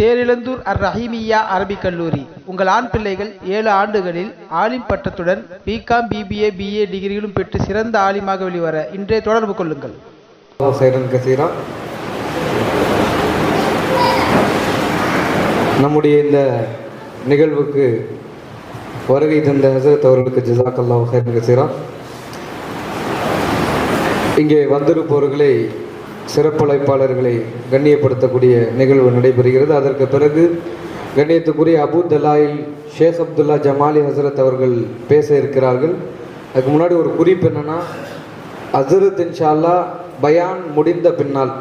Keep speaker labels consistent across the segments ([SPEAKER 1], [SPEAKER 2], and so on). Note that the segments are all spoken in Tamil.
[SPEAKER 1] தேரிழந்தூர் அர் ரஹீமியா அரபிக் கல்லூரி. உங்கள் ஆண் பிள்ளைகள் ஏழு ஆண்டுகளில் ஆலிம் பட்டத்துடன் பிகாம் பிபிஏ பிஏ டிகிரிகளும் பெற்று சிறந்த ஆலிமாக வெளிவர இன்றே தொடர்பு கொள்ளுங்கள்.
[SPEAKER 2] நம்முடைய இந்த நிகழ்வுக்கு வருகை தந்த ஹசரத் அவர்களுக்கு ஜிசாக் அல்லாஹ் ஹைரன் கசீரா. இங்கே வந்திருப்பவர்களை சிறப்பழைப்பாளர்களை கண்ணியப்படுத்தக்கூடிய நிகழ்வு நடைபெறுகிறது. அதற்கு பிறகு கண்ணியத்துக்குரிய அபு தலாயில் ஷேக் அப்துல்லா ஜமாலி ஹசரத் அவர்கள் பேச இருக்கிறார்கள். அதுக்கு முன்னாடி ஒரு குறிப்பு என்னன்னா ஹசரத் இன்ஷால்லா பயான் முடிந்த பின்னால்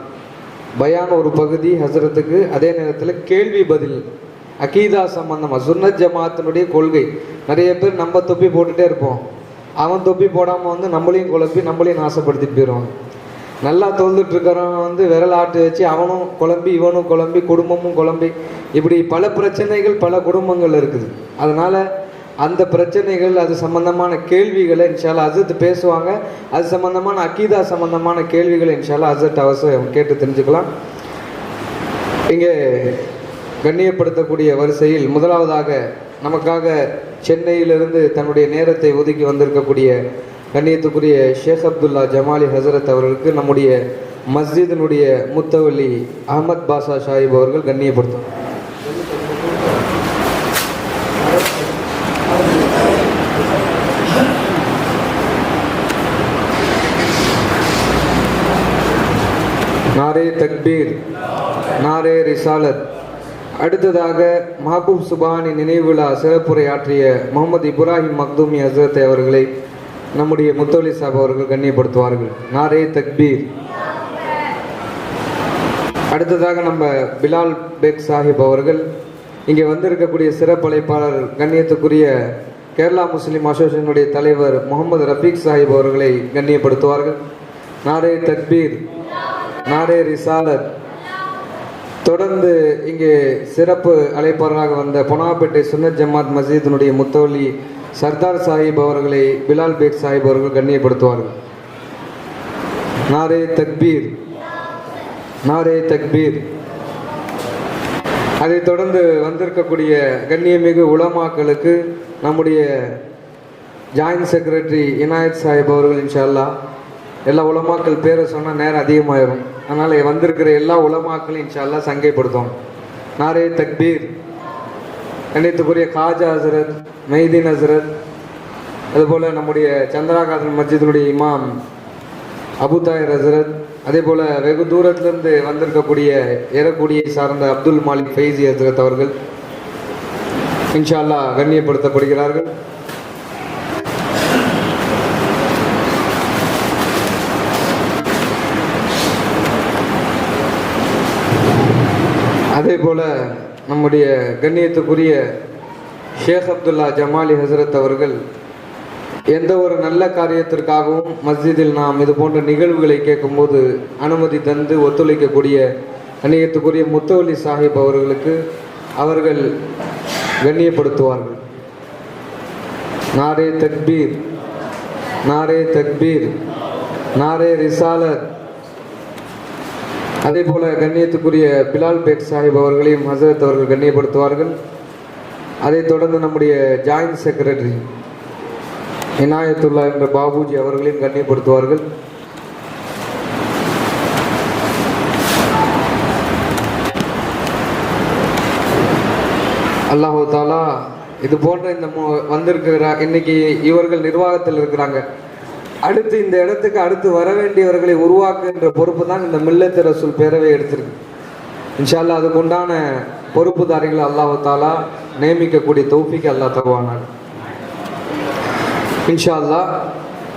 [SPEAKER 2] பயான் ஒரு பகுதி ஹசரத்துக்கு அதே நேரத்தில் கேள்வி பதில் அகீதா சம்பந்தமாக சுன்னத் ஜமாத்தினுடைய கொள்கை. நிறைய பேர் நம்ம தொப்பி போட்டுகிட்டே இருப்போம். அவன் தொப்பி போடாமல் வந்து நம்மளையும் குழப்பி நம்மளையும் நாசப்படுத்திட்டு போயிடுவான். நல்லா தொழுதுட்டு இருக்கிறவன் வந்து விரல் ஆட்டு வச்சு அவனும் குழம்பி இவனும் குழம்பி குடும்பமும் குழம்பி. இப்படி பல பிரச்சனைகள் பல குடும்பங்கள் இருக்குது. அதனால அந்த பிரச்சனைகள் அது சம்பந்தமான கேள்விகளை இன்ஷால்லா அசத்து பேசுவாங்க. அது சம்பந்தமான அக்கீதா சம்பந்தமான கேள்விகளை இன்ஷால்லா அசத் அவசியம் கேட்டு தெரிஞ்சுக்கலாம். இங்கே கண்ணியப்படுத்தக்கூடிய வரிசையில் முதலாவதாக நமக்காக சென்னையிலிருந்து தன்னுடைய நேரத்தை ஒதுக்கி வந்திருக்கக்கூடிய கண்ணியத்துக்குரிய ஷேக் அப்துல்லா ஜமாலி ஹசரத் அவர்களுக்கு நம்முடைய மஸ்ஜிதினுடைய முத்தவலி அகமத் பாஷா ஷாஹிப் அவர்கள் கண்ணியப்படுத்தும். நாரே தக்பீர் நாரே ரிசாலத். அடுத்ததாக மஹபூப் சுபானி நினைவு விழா சிறப்புரையாற்றிய முகமது இப்ராஹிம் மக்தூமி ஹசரத்தை அவர்களை நம்முடைய முத்தோலி சாப் அவர்கள் கண்ணியப்படுத்துவார்கள். நாரே தக்பீர். அடுத்ததாக நம்ம பிலால் பேக் சாஹிப் அவர்கள். இங்கே வந்திருக்கக்கூடிய சிறப்பழைப்பாளர் கண்ணியத்துக்குரிய கேரளா முஸ்லீம் அசோசியேஷனுடைய தலைவர் முகமது ரஃபீக் சாஹிப் அவர்களை கண்ணியப்படுத்துவார்கள். நாரே தக்பீர். நாரே ரிசாலத். தொடர்ந்து இங்கே சிறப்பு அழைப்பாளராக வந்த பொனாப்பேட்டை சுன்னத் ஜமாத் மஸ்ஜிதினுடைய முத்தவல்லி சர்தார் சாஹிப் அவர்களை பிலால் பேக் சாஹிப் அவர்கள் கண்ணியப்படுத்துவார்கள். நாரே தக்பீர். நாரே தக்பீர். அதைத் தொடர்ந்து வந்திருக்கக்கூடிய கண்ணியமிகு உலமாக்களுக்கு நம்முடைய ஜாயின்ட் செக்ரட்டரி இனாயத் சாஹிப் அவர்கள் இன்ஷா எல்லா உலமாக்கள் பேரை சொன்னால் நேரம் அதிகமாயிரும். அதனால் வந்திருக்கிற எல்லா உலமாக்களையும் இன்ஷா அல்லாஹ் சங்கைப்படுத்தும் நாரே தக்பீர் கண்ணியத்துக்குரிய காஜா ஹசரத் மெய்தீன் ஹசரத் அதுபோல் நம்முடைய சந்திராகாசன் மஸ்ஜிதுடைய இமாம் அபுதாயர் ஹசரத் அதே போல் வெகு தூரத்திலிருந்து வந்திருக்கக்கூடிய ஏறக்கூடியை சார்ந்த அப்துல் மாலிக் ஃபைசி ஹசரத் அவர்கள் இன்ஷால்லா கண்ணியப்படுத்தப்படுகிறார்கள். அதே போல நம்முடைய கண்ணியத்துக்குரிய ஷேக் அப்துல்லா ஜமாலி ஹசரத் அவர்கள் எந்த ஒரு நல்ல காரியத்திற்காகவும் மஸ்ஜிதில் நாம் இது போன்ற நிகழ்வுகளை கேட்கும்போது அனுமதி தந்து ஒத்துழைக்கக்கூடிய கண்ணியத்துக்குரிய முத்தவலி சாஹிப் அவர்களுக்கு அவர்கள் கண்ணியப்படுத்துவார்கள். நாரே தக்பீர் நாரே தக்பீர் நாரே ரிசாலத் அதே போல கண்ணியத்துக்குரிய பிலால் பேக் சாஹிப் அவர்களையும் ஹசரத் அவர்கள் கண்ணியப்படுத்துவார்கள். அதைத் தொடர்ந்து நம்முடைய ஜாயின்ட் செக்ரட்டரி இனாயத்துல்லா என்ற பாபுஜி அவர்களையும் கண்ணியப்படுத்துவார்கள். அல்லாஹு தாலா இது போன்ற இந்த வந்திருக்கிற இன்னைக்கு இவர்கள் நிர்வாகத்தில் இருக்கிறாங்க. அடுத்து இந்த இடத்துக்கு அடுத்து வர வேண்டியவர்களை உருவாக்குகின்ற பொறுப்பு தான் இந்த மில்லத்து ரசூல் பேரவை எடுத்திருக்கு. இன்ஷால்லா அதுக்கு உண்டான பொறுப்புதாரிகளை அல்லாஹு தாலா நியமிக்கக்கூடிய தொகுப்பிக்கு அல்லாஹ் தருவானார் இன்ஷா அல்லாஹ்